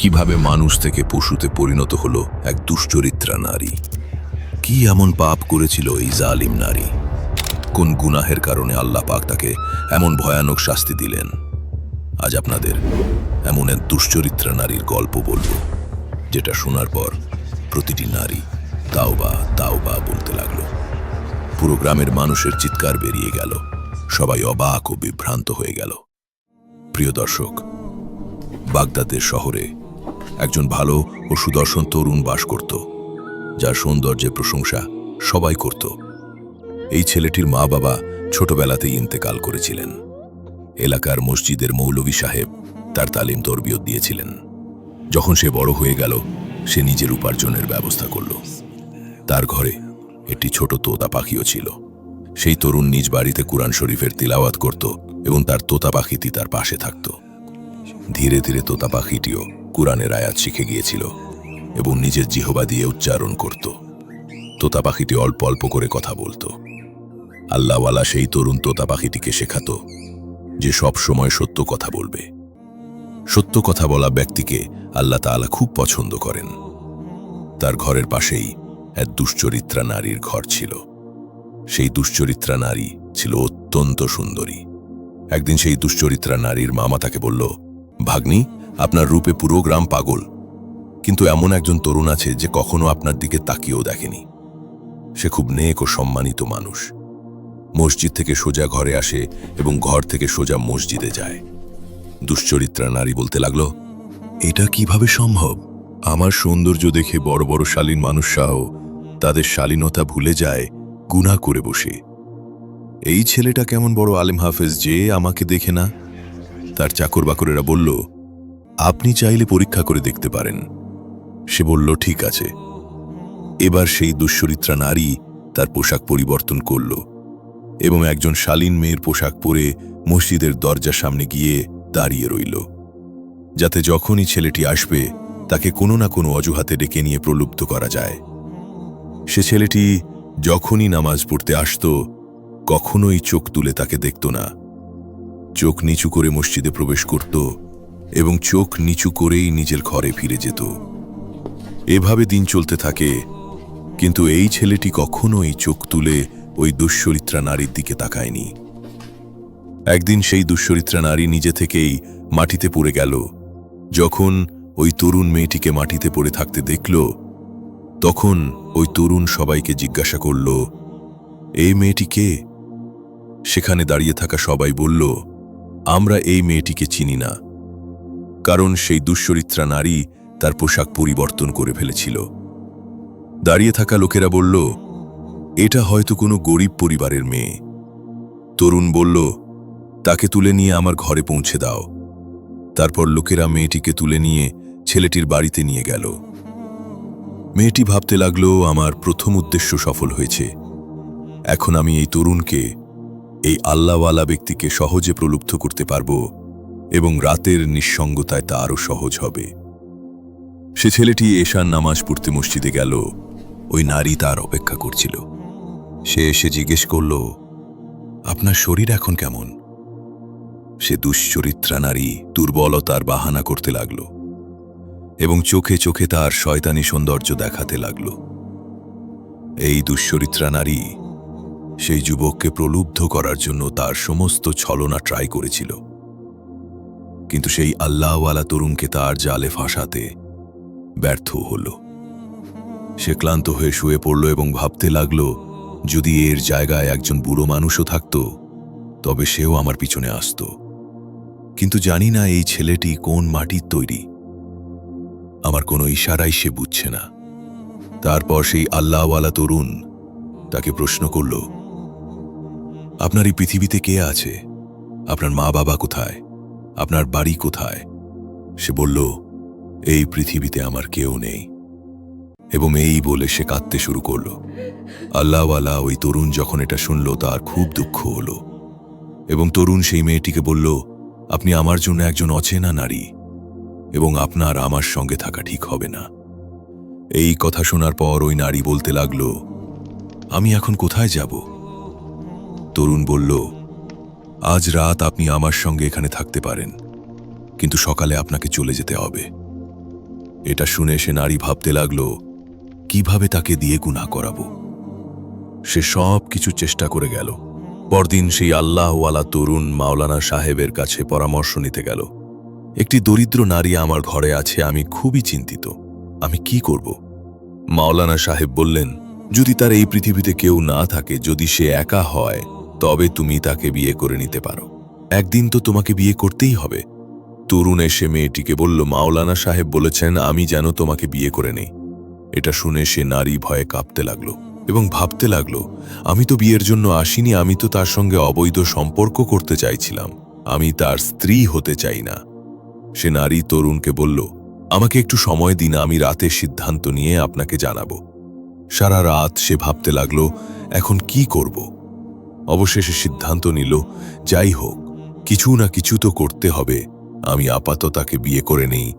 কীভাবে মানুষ থেকে পশুতে পরিণত হলো এক দুশ্চরিত্রা নারী? কি এমন পাপ করেছিল এই জালিম নারী? কোন গুনাহের কারণে আল্লাহ পাক তাকে এমন ভয়ানক শাস্তি দিলেন? আজ আপনাদের এমন এক দুশ্চরিত্রা নারীর গল্প বলব, যেটা শোনার পর প্রতিটি নারী তাওবা তাওবা বলতে লাগল। পুরো গ্রামের মানুষের চিৎকার বেরিয়ে গেল, সবাই অবাক ও বিভ্রান্ত হয়ে গেল। প্রিয় দর্শক, বাগদাদের শহরে একজন ভালো ও সুদর্শন তরুণ বাস করত, যার সৌন্দর্যের প্রশংসা সবাই করত। এই ছেলেটির মা বাবা ছোটবেলাতেই ইন্তেকাল করেছিলেন। এলাকার মসজিদের মৌলভী সাহেব তার তালিম তরবিয়ত দিয়েছিলেন। যখন সে বড় হয়ে গেল, সে নিজের উপার্জনের ব্যবস্থা করল। তার ঘরে একটি ছোট তোতা পাখিও ছিল। সেই তরুণ নিজ বাড়িতে কুরআন শরীফের তিলাওয়াত করত এবং তার তোতা পাখিটি তার পাশে থাকত। ধীরে ধীরে তোতা পাখিটিও কুরআনের আয়াত শিখে গিয়েছিল এবং নিজের জিহবা দিয়ে উচ্চারণ করত। তোতা পাখিটি অল্প অল্প করে কথা বলতো। আল্লাহওয়ালা সেই তরুণ তোতা পাখিটিকে শেখাত যে সব সময় সত্য কথা বলবে। সত্য কথা বলা ব্যক্তিকে আল্লাহ তাআলা খুব পছন্দ করেন। তার ঘরের পাশেই এক দুশ্চরিত্রা নারীর ঘর ছিল। সেই দুশ্চরিত্রা নারী ছিল অত্যন্ত সুন্দরী। একদিন সেই দুশ্চরিত্রা নারীর মামা তাকে বলল, ভাগ্নি আপনার রূপে পুরো গ্রাম পাগল। কিন্তু এমন একজন তরুণ আছে যে কখনো আপনার দিকে তাকিয়েও দেখেনি। সে খুব নেক ও সম্মানিত মানুষ। মসজিদ থেকে সোজা ঘরে আসে এবং ঘর থেকে সোজা মসজিদে যায়। দুশ্চরিত্রা নারী বলতে লাগল, এটা কীভাবে সম্ভব? আমার সৌন্দর্য দেখে বড় বড় শালীন মানুষরাও তাদের শালীনতা ভুলে যায়, গুনাহ করে বসে। এই ছেলেটা কেমন বড় আলেম হাফেজ যে আমাকে দেখে না? তার চাকর বাকরেরা বলল আপনি চাইলে পরীক্ষা করে দেখতে পারেন। সে বলল, ঠিক আছে। এবার সেই দুশ্চরিত্রা নারী তার পোশাক পরিবর্তন করল এবং একজন শালীন মেয়ের পোশাক পরে মসজিদের দরজার সামনে গিয়ে দাঁড়িয়ে রইল, যাতে যখনই ছেলেটি আসবে তাকে কোনো না কোনো অজুহাতে ডেকে নিয়ে প্রলুব্ধ করা যায়। সে ছেলেটি যখনই নামাজ পড়তে আসত, কখনোই চোখ তুলে তাকে দেখত না। চোখ নিচু করে মসজিদে প্রবেশ করত এবং চোখ নিচু করেই নিজের ঘরে ফিরে যেত। এভাবে দিন চলতে থাকে, কিন্তু এই ছেলেটি কখনোই চোখ তুলে ওই দুশ্চরিত্রা নারীর দিকে তাকায়নি। একদিন সেই দুশ্চরিত্রা নারী নিজে থেকেই মাটিতে পড়ে গেল। যখন ওই তরুণ মেয়েটিকে মাটিতে পড়ে থাকতে দেখল, তখন ওই তরুণ সবাইকে জিজ্ঞাসা করল এই মেয়েটি কে? সেখানে দাঁড়িয়ে থাকা সবাই বলল, আমরা এই মেয়েটিকে চিনি না। কারণ সেই দুশ্চরিত্রা নারী তার পোশাক পরিবর্তন করে ফেলেছিল। দাঁড়িয়ে থাকা লোকেরা বলল, এটা হয়তো কোনো গরিব পরিবারের মেয়ে। তরুণ বলল, তাকে তুলে নিয়ে আমার ঘরে পৌঁছে দাও। তারপর লোকেরা মেয়েটিকে তুলে নিয়ে ছেলেটির বাড়িতে নিয়ে গেল। মেয়েটি ভাবতে লাগল, আমার প্রথম উদ্দেশ্য সফল হয়েছে। এখন আমি এই তরুণকে, এই আল্লাহওয়ালা ব্যক্তিকে সহজে প্রলুব্ধ করতে পারব এবং রাতের নিঃসঙ্গতায় তা আরও সহজ হবে। সে ছেলেটি এশার নামাজ পড়তে মসজিদে গেল। ওই নারী তার অপেক্ষা করছিল। সে এসে জিজ্ঞেস করল, আপনার শরীর এখন কেমন? সে দুশ্চরিত্রা নারী দুর্বলতার বাহানা করতে লাগল এবং চোখে চোখে তার শয়তানি সৌন্দর্য দেখাতে লাগল। এই দুশ্চরিত্রা নারী সেই যুবককে প্রলুব্ধ করার জন্য তার সমস্ত ছলনা ট্রাই করেছিল। কিন্তু সেই আল্লাহওয়ালা তরুণকে তার জালে ফাঁসাতে ব্যর্থ হল। সে ক্লান্ত হয়ে শুয়ে পড়ল এবং ভাবতে লাগল, যদি এর জায়গায় একজন বুড়ো মানুষও থাকত, তবে সেও আমার পিছনে আসত। কিন্তু জানি না এই ছেলেটি কোন মাটির তৈরি। আমার কোনো ইশারাই সে বুঝছে না। তারপর সেই আল্লাহওয়ালা তরুণ তাকে প্রশ্ন করল, আপনার এই পৃথিবীতে কে আছে? আপনার মা বাবা কোথায়? আপনার বাড়ি কোথায়? সে বলল, এই পৃথিবীতে আমার কেউ নেই। এবং এই বলে সে কাঁদতে শুরু করল। আল্লাহওয়ালা ওই তরুণ যখন এটা শুনল, তার খুব দুঃখ হলো। এবং তরুণ সেই মেয়েটিকে বলল, আপনি আমার জন্য একজন অচেনা নারী, এবং আপনার আমার সঙ্গে থাকা ঠিক হবে না। এই কথা শোনার পর ওই নারী বলতে লাগল, আমি এখন কোথায় যাব? তরুণ বলল আজ রাত আপনি আমার সঙ্গে এখানে থাকতে পারেন, কিন্তু সকালে আপনাকে চলে যেতে হবে। এটা শুনে সে নারী ভাবতে লাগল, কীভাবে তাকে দিয়ে গুনাহ করাবো? সে সব কিছু চেষ্টা করে গেল। পরদিন সেই আল্লাহওয়ালা তরুণ মাওলানা সাহেবের কাছে পরামর্শ নিতে গেল। একটি দরিদ্র নারী আমার ঘরে আছে, আমি খুবই চিন্তিত। আমি কি করব? মাওলানা সাহেব বললেন, যদি তার এই পৃথিবীতে কেউ না থাকে, যদি সে একা হয় তবে তুমি তাকে বিয়ে করে নিতে পারো। একদিন তো তোমাকে বিয়ে করতেই হবে। তরুণ এসে মেয়েটিকে বলল, মাওলানা সাহেব বলেছেন আমি যেন তোমাকে বিয়ে করে নেই। এটা শুনে সে নারী ভয়ে কাঁপতে লাগল এবং ভাবতে লাগল, আমি তো বিয়ের জন্য আসিনি, আমি তো তার সঙ্গে অবৈধ সম্পর্ক করতে চাইছিলাম। আমি তার স্ত্রী হতে চাই না। সে নারী তরুণকে বলল, আমাকে একটু সময় দিন, আমি রাতে সিদ্ধান্ত নিয়ে আপনাকে জানাব। সারা রাত সে ভাবতে লাগল, এখন কি করব? অবশেষে সিদ্ধান্ত নিল, যাই হোক, কিছু না কিছু তো করতে হবে। আমি আপাতত তাকে বিয়ে করে নেই।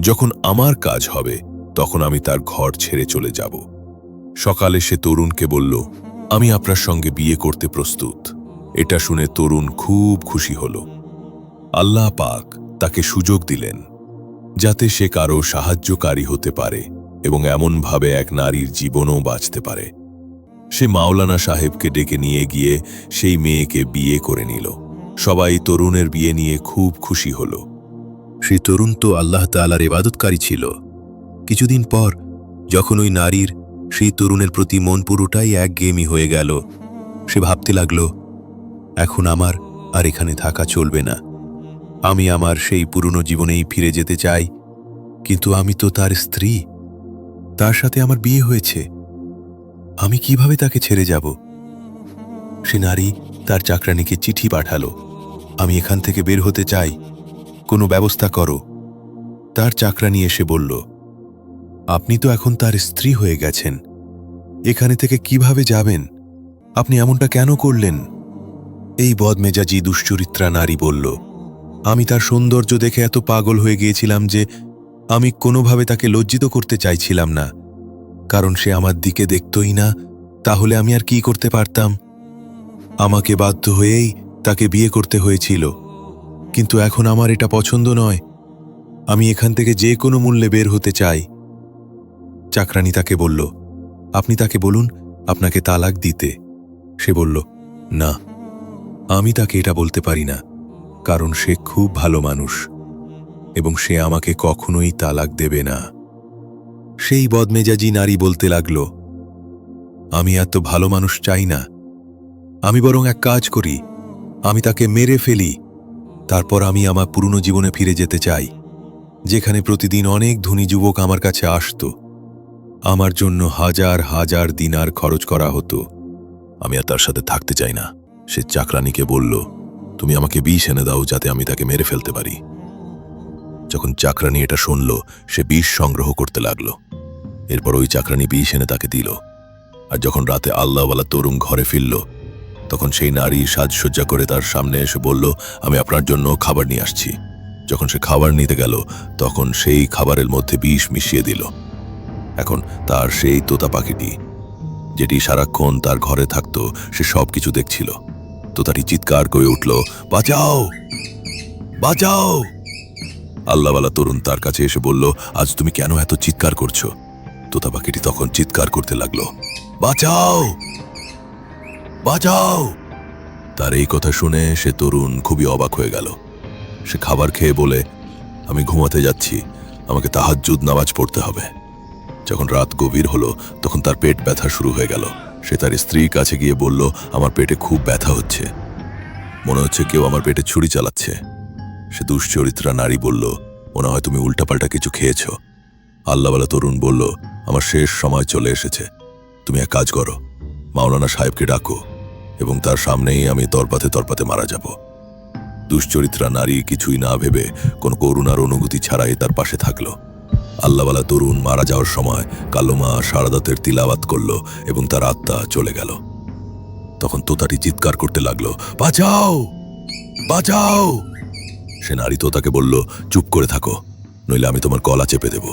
যখন আমার কাজ হবে, তখন আমি তার ঘর ছেড়ে চলে যাব। সকালে সে তরুণকে বলল, আমি আপনার সঙ্গে বিয়ে করতে প্রস্তুত। এটা শুনে তরুণ খুব খুশি হল। আল্লাহ পাক তাকে সুযোগ দিলেন, যাতে সে কারও সাহায্যকারী হতে পারে এবং এমনভাবে এক নারীর জীবনও বাঁচতে পারে। সে মাওলানা সাহেবকে ডেকে নিয়ে গিয়ে সেই মেয়েকে বিয়ে করে নিল। সবাই তরুণের বিয়ে নিয়ে খুব খুশি হল। সেই তরুণ তো আল্লাহ তালার ইবাদতকারী ছিল। কিছুদিন পর যখন ওই নারীর সেই তরুণের প্রতি মন পুরোটাই একগেমি হয়ে গেল, সে ভাবতে লাগল, এখন আমার আর এখানে থাকা চলবে না। আমি আমার সেই পুরনো জীবনেই ফিরে যেতে চাই, কিন্তু আমি তো তার স্ত্রী। তার সাথে আমার বিয়ে হয়েছে। আমি কীভাবে তাকে ছেড়ে যাব? সে নারী তার চাকরানিকে চিঠি পাঠালো। আমি এখান থেকে বের হতে চাই। কোনো ব্যবস্থা করো। তার চাকরানি এসে বলল, আপনি তো এখন তার স্ত্রী হয়ে গেছেন। এখানে থেকে কীভাবে যাবেন? আপনি এমনটা কেন করলেন? এই বদমেজাজি দুশ্চরিত্রা নারী বলল, আমি তার সৌন্দর্য দেখে এত পাগল হয়ে গিয়েছিলাম যে আমি কোনোভাবে তাকে লজ্জিত করতে চাইছিলাম না। কারণ সে আমার দিকে দেখতই না, তাহলে আমি আর কি করতে পারতাম? আমাকে বাধ্য হয়েই তাকে বিয়ে করতে হয়েছিল। কিন্তু এখন আমার এটা পছন্দ নয়। আমি এখান থেকে যে কোনো মূল্যে বের হতে চাই। চাকরানি তাকে বলল, আপনি তাকে বলুন, আপনাকে তালাক দিতে। সে বলল, না, আমি তাকে এটা বলতে পারি না, কারণ সে খুব ভালো মানুষ এবং সে আমাকে কখনোই তালাক দেবে না। সেই বদমেজাজি নারী বলতে লাগল, আমি এত ভালো মানুষ চাই না। আমি বরং এক কাজ করি, আমি তাকে মেরে ফেলি, তারপর আমি আমার পুরনো জীবনে ফিরে যেতে চাই, যেখানে প্রতিদিন অনেক ধনী যুবক আমার কাছে আসত। আমার জন্য হাজার হাজার দিনার খরচ করা হতো। আমি আর তার সাথে থাকতে চাই না। সে চাকরানিকে বলল, তুমি আমাকে বিষ এনে দাও যাতে আমি তাকে মেরে ফেলতে পারি। যখন চাকরানি এটা শুনল, সে বিষ সংগ্রহ করতে লাগল। এরপর ওই চাকরানি বিষ এনে তাকে দিল। আর যখন রাতে আল্লাহওয়ালা তরুণ ঘরে ফিরল, তখন সেই নারী সাজসজ্জা করে তার সামনে এসে বলল, আমি আপনার জন্য খাবার নিয়ে আসছি। যখন সে খাবার নিতে গেল, তখন সেই খাবারের মধ্যে বিষ মিশিয়ে দিল। এখন তার সেই তোতা পাখিটি, যেটি সারাক্ষণ তার ঘরে থাকত, সে সব কিছু দেখছিল। তোতাটি চিৎকার করে উঠল, বাঁচাও! বাঁচাও! আল্লাহওয়ালা তরুণ তার কাছে এসে বলল, আজ তুমি কেন এত চিৎকার করছ? তোতা পাখিটি তখন চিৎকার করতে লাগল, বাঁচাও! বাঁচাও! তার এই কথা শুনে সে তরুণ খুবই অবাক হয়ে গেল। সে খাবার খেয়ে বলে, আমি ঘুমাতে যাচ্ছি, আমাকে তাহাজ্জুদ নামাজ পড়তে হবে। যখন রাত গভীর হলো, তখন তার পেট ব্যথা শুরু হয়ে গেল। সে তার স্ত্রীর কাছে গিয়ে বলল, আমার পেটে খুব ব্যথা হচ্ছে। মনে হচ্ছে কেউ আমার পেটে ছুরি চালাচ্ছে। সে দুশ্চরিত্রা নারী বলল, মনে হয় তুমি উল্টাপাল্টা কিছু খেয়েছ। আল্লাহওয়ালা তরুণ বলল, আমার শেষ সময় চলে এসেছে। তুমি এক কাজ করো, মাওলানা সাহেবকে ডাকো, এবং তার সামনেই আমি তরপাতে তরপাতে মারা যাব। দুশ্চরিত্রা নারী কিছুই না ভেবে কোনো করুণার অনুভূতি ছাড়াই তার পাশে থাকল। আল্লাহওয়ালা তরুণ মারা যাওয়ার সময় কালোমা সারাদাতের তিলাবাত করল এবং তার আত্মা চলে গেল। তখন তোতাটি চিৎকার করতে লাগল, বাঁচাও! বাঁচাও! সে নারী তো তাকে বলল, চুপ করে থাকো, নইলে আমি তোমার গলা চেপে দেব।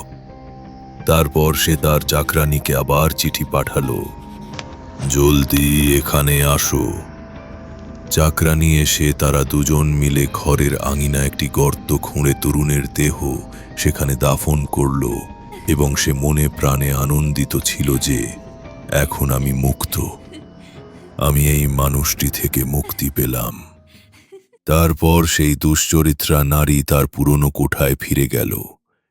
তারপর সে তার চাকরানিকে আবার চিঠি পাঠালো, জলদি এখানে আসো। চাকরানি এসে তারা দুজন মিলে ঘরের আঙিনা একটি গর্ত খুঁড়ে তরুণের দেহ সেখানে দাফন করল এবং সে মনে প্রাণে আনন্দিত ছিল যে, এখন আমি মুক্ত। আমি এই মানুষটি থেকে মুক্তি পেলাম। তারপর সেই দুশ্চরিত্রা নারী তার পুরনো কোঠায় ফিরে গেল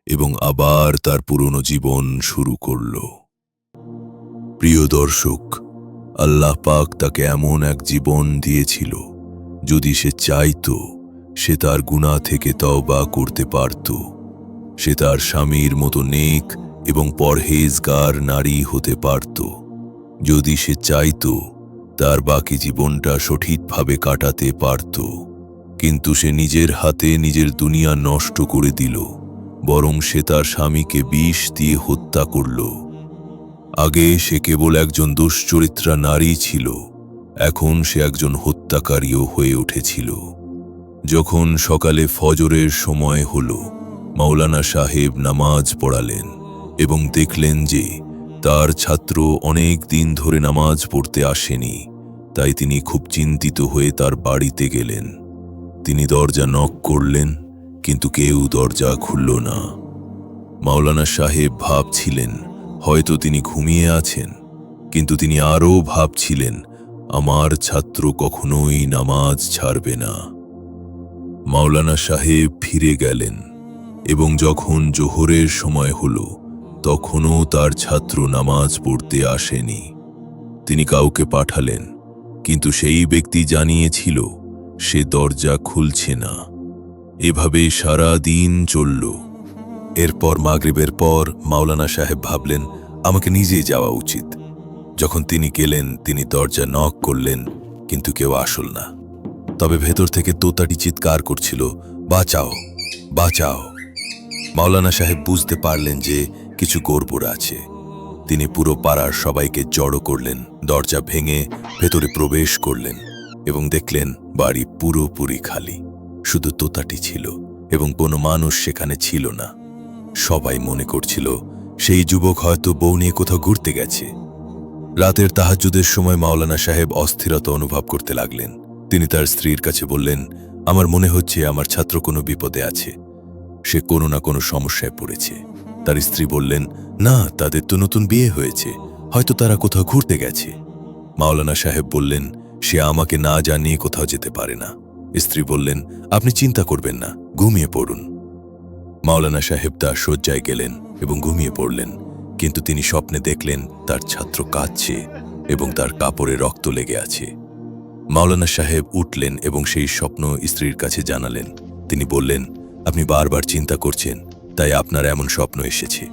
এবং আবার তার পুরনো জীবন শুরু করল। প্রিয় দর্শক, আল্লাহ পাক তাকে এমন এক জীবন দিয়েছিল, যদি সে চাইত, সে তার গুণা থেকে তওবা করতে পারত। সে তার স্বামীর মতো নেক এবং পরহেজগার নারী হতে পারত। যদি সে চাইত, তার বাকি জীবনটা সঠিকভাবে কাটাতে পারত। কিন্তু সে নিজের হাতে নিজের দুনিয়া নষ্ট করে দিল, বরং সে তার স্বামীকে বিষ দিয়ে হত্যা করল। আগে সে কেবল একজন দুশ্চরিত্রা নারী ছিল, এখন সে একজন হত্যাকারীও হয়ে উঠেছিল। যখন সকালে ফজরের সময় হল, মাওলানা সাহেব নামাজ পড়ালেন এবং দেখলেন যে তার ছাত্র অনেক দিন ধরে নামাজ পড়তে আসেনি, তাই তিনি খুব চিন্তিত হয়ে তার বাড়িতে গেলেন। তিনি দরজা নক করলেন, কিন্তু কেউ দরজা খুলল না। মাওলানা সাহেব ভাবছিলেন, হয়তো তিনি ঘুমিয়ে আছেন, কিন্তু তিনি আরও ভাবছিলেন, আমার ছাত্র কখনোই নামাজ ছাড়বে না। মাওলানা সাহেব ফিরে গেলেন, এবং যখন জোহরের সময় হল, তখনও তার ছাত্র নামাজ পড়তে আসেনি। তিনি কাউকে পাঠালেন, কিন্তু সেই ব্যক্তি জানিয়েছিল সে দরজা খুলছে না। এভাবে সারা দিন চলল। এরপর মাগরিবের পর মাওলানা সাহেব ভাবলেন, আমাকে নিজেই যাওয়া উচিত। যখন তিনি গেলেন, তিনি দরজা নক করলেন, কিন্তু কেউ আসল না। তবে ভেতর থেকে তোতাটি চিৎকার করছিল, বাঁচাও বাঁচাও। মাওলানা সাহেব বুঝতে পারলেন যে কিছু গড়বড় আছে। তিনি পুরো পাড়ার সবাইকে জড়ো করলেন, দরজা ভেঙে ভেতরে প্রবেশ করলেন। এবং দেখলেন বাড়ি পুরোপুরি খালি। শুধু তোতাটি ছিল এবং কোনো মানুষ সেখানে ছিল না। সবাই মনে করছিল, সেই যুবক হয়তো বউ নিয়ে কোথাও ঘুরতে গেছে। রাতের তাহাজুদের সময় মাওলানা সাহেব অস্থিরতা অনুভব করতে লাগলেন। তিনি তার স্ত্রীর কাছে বললেন, আমার মনে হচ্ছে আমার ছাত্র কোনো বিপদে আছে। সে কোনো না কোনো সমস্যায় পড়েছে। তার স্ত্রী বললেন, না, তাদের তো নতুন বিয়ে হয়েছে। হয়তো তারা কোথাও ঘুরতে গেছে। মাওলানা সাহেব বললেন সে আমাকে না জানিয়ে কোথাও যেতে পারে না। স্ত্রী বললেন, আপনি চিন্তা করবেন না, ঘুমিয়ে পড়ুন। মাওলানা সাহেব তার শয্যায় গেলেন এবং ঘুমিয়ে পড়লেন। কিন্তু তিনি স্বপ্নে দেখলেন, তার ছাত্র কাঁদছে এবং তার কাপড়ে রক্ত লেগে আছে। মাওলানা সাহেব উঠলেন এবং সেই স্বপ্ন স্ত্রীর কাছে জানালেন। তিনি বললেন, আপনি বারবার চিন্তা করছেন, তাই আপনার এমন স্বপ্ন এসেছে।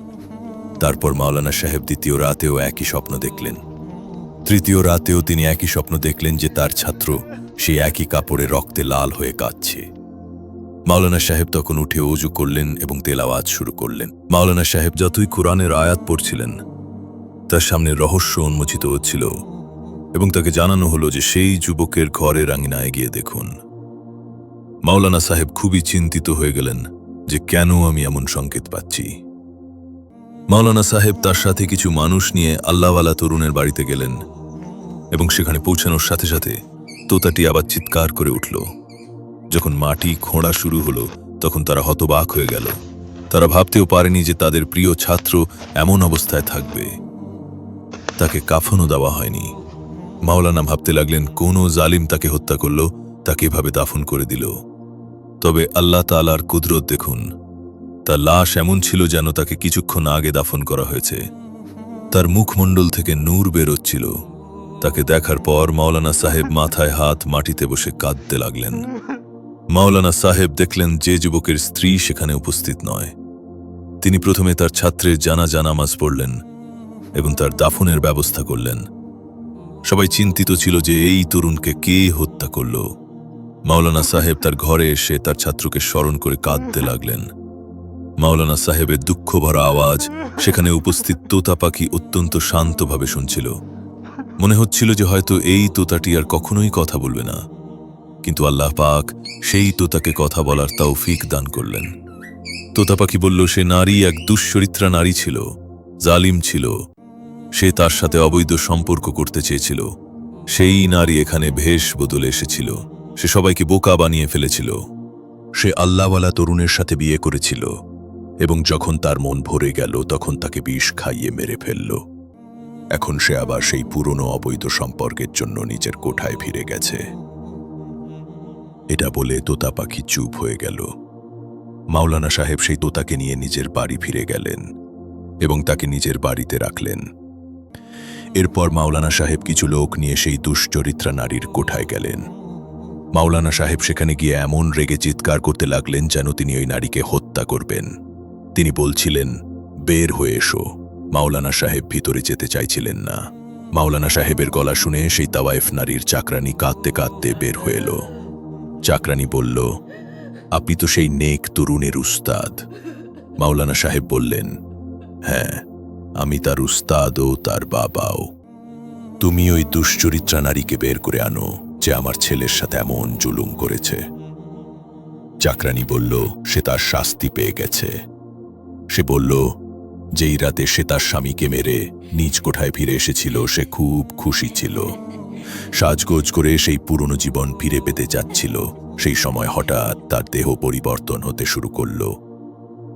তারপর মাওলানা সাহেব দ্বিতীয় রাতেও একই স্বপ্ন দেখলেন। তৃতীয় রাতেও তিনি একই স্বপ্ন দেখলেন যে তার ছাত্র সেই একই কাপড়ে রক্তে লাল হয়ে কাঁদছে। মাওলানা সাহেব তখন উঠে অজু করলেন এবং তেলাওয়াত শুরু করলেন। মাওলানা সাহেব যতই কোরআনের আয়াত পড়ছিলেন, তার সামনে রহস্য উন্মোচিত হচ্ছিল এবং তাকে জানানো হলো যে সেই যুবকের ঘরের আঙিনায় গিয়ে দেখুন। মাওলানা সাহেব খুবই চিন্তিত হয়ে গেলেন যে কেন আমি এমন সংকেত পাচ্ছি। মাওলানা সাহেব তার সাথে কিছু মানুষ নিয়ে আল্লাহওয়ালা তরুণের বাড়িতে গেলেন। এবং সেখানে পৌঁছানোর সাথে সাথে তোতাটি আবার চিৎকার করে উঠল। যখন মাটি খোঁড়া শুরু হলো, তখন তারা হতবাক হয়ে গেল। তারা ভাবতেও পারেনি যে তাদের প্রিয় ছাত্র এমন অবস্থায় থাকবে। তাকে কাফনও দেওয়া হয়নি। মাওলানা ভাবতে লাগলেন, কোন জালিম তাকে হত্যা করল, তাকে এভাবে দাফন করে দিল। তবে আল্লাহ তালার কুদরত দেখুন, তার লাশ এমন ছিল যেন তাকে কিছুক্ষণ আগে দাফন করা হয়েছে। তার মুখমণ্ডল থেকে নূর বেরোচ্ছিল। তাকে দেখার পর মাওলানা সাহেব মাথায় হাত মাটিতে বসে কাঁদতে লাগলেন। মাওলানা সাহেব দেখলেন যে যুবকের স্ত্রী সেখানে উপস্থিত নয়। তিনি প্রথমে তার ছাত্রের জানা জানামাজ পড়লেন এবং তার দাফনের ব্যবস্থা করলেন। সবাই চিন্তিত ছিল যে এই তরুণকে কে হত্যা করল। মাওলানা সাহেব তার ঘরে এসে তার ছাত্রকে স্মরণ করে কাঁদতে লাগলেন। মাওলানা সাহেবের দুঃখ ভরা আওয়াজ সেখানে উপস্থিত তোতা পাখি অত্যন্ত শান্তভাবে শুনছিল। মনে হচ্ছিল যে হয়তো এই তোতাটি আর কখনোই কথা বলবে না। কিন্তু আল্লাহ পাক সেই তোতাকে কথা বলার তৌফিক দান করলেন। তোতা পাখি বলল, সে নারী, এক দুশ্চরিত্রা নারী ছিল, জালিম ছিল। সে তার সাথে অবৈধ সম্পর্ক করতে চেয়েছিল। সেই নারী এখানে ভেষ বদলে এসেছিল। সে সবাইকে বোকা বানিয়ে ফেলেছিল। সে আল্লাহওয়ালা তরুণের সাথে বিয়ে করেছিল এবং যখন তার মন ভরে গেল, তখন তাকে বিষ খাইয়ে মেরে ফেলল। এখন সে আবার সেই পুরনো অবৈধ সম্পর্কের জন্য নিজের কোঠায় ফিরে গেছে। এটা বলে তোতা পাখি চুপ হয়ে গেল। মাওলানা সাহেব সেই তোতাকে নিয়ে নিজের বাড়ি ফিরে গেলেন এবং তাকে নিজের বাড়িতে রাখলেন। এরপর মাওলানা সাহেব কিছু লোক নিয়ে সেই দুশ্চরিত্রা নারীর কোঠায় গেলেন। মাওলানা সাহেব সেখানে গিয়ে এমন রেগে চিৎকার করতে লাগলেন যেন তিনি ওই নারীকে হত্যা করবেন। তিনি বলছিলেন, বের হয়ে এসো। মাওলানা সাহেব ভিতরে যেতে চাইছিলেন না। মাওলানা সাহেবের গলা শুনে সেই তাওয়াইফ নারীর চাকরানি কাঁদতে কাঁদতে বের হয়ে এলো। চাকরানি বলল, আপনি তো সেই নেক তরুণের উস্তাদ। মাওলানা সাহেব বললেন হ্যাঁ আমি তার উস্তাদ ও তার বাবাও। তুমি ওই দুশ্চরিত্রা নারীকে বের করে আনো যে আমার ছেলের সাথে এমন জুলুম করেছে। চাকরানি বলল, সে তার শাস্তি পেয়ে গেছে। সে বলল যেই রাতে সে তার স্বামীকে মেরে নিজ কোঠায় ফিরে এসেছিল, সে খুব খুশি ছিল। সাজগোজ করে সেই পুরনো জীবন ফিরে পেতে যাচ্ছিল সেই সময় হঠাৎ তার দেহ পরিবর্তন হতে শুরু করল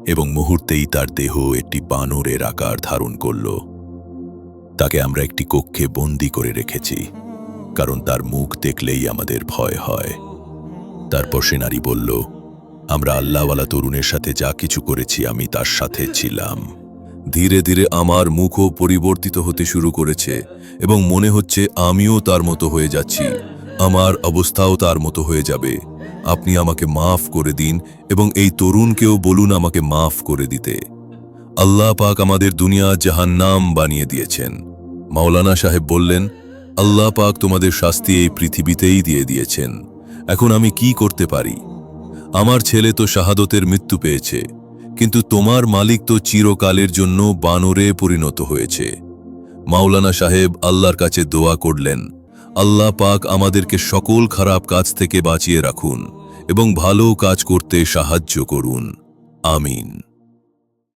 এবং মুহূর্তেই তার দেহ একটি বানরের আকার ধারণ করল। তাকে আমরা একটি কক্ষে বন্দি করে রেখেছি, কারণ তার মুখ দেখলেই আমাদের ভয় হয়। তারপর সে নারী বলল, আমরা আল্লাহওয়ালা তরুণের সাথে যা কিছু করেছি আমি তার সাথে ছিলাম। ধীরে ধীরে আমার মুখও পরিবর্তিত হতে শুরু করেছে এবং মনে হচ্ছে আমিও তার মতো হয়ে যাচ্ছি। আমার অবস্থাও তার মতো হয়ে যাবে। আপনি আমাকে মাফ করে দিন এবং এই তরুণকেও বলুন আমাকে মাফ করে দিতে। আল্লাহ পাক আমাদের দুনিয়া জাহান্নাম বানিয়ে দিয়েছেন। মাওলানা সাহেব বললেন, আল্লাহ পাক তোমাদের শাস্তি এই পৃথিবীতেই দিয়ে দিয়েছেন। এখন আমি কি করতে পারি? আমার ছেলে তো শাহাদতের মৃত্যু পেয়েছে। কিন্তু তোমার মালিক তো চিরকালের জন্য বানরে পরিণত হয়েছে। মাওলানা সাহেব আল্লাহর কাছে দোয়া করলেন, আল্লাহ পাক আমাদেরকে সকল খারাপ কাজ থেকে বাঁচিয়ে রাখুন এবং ভালো কাজ করতে সাহায্য করুন। আমিন।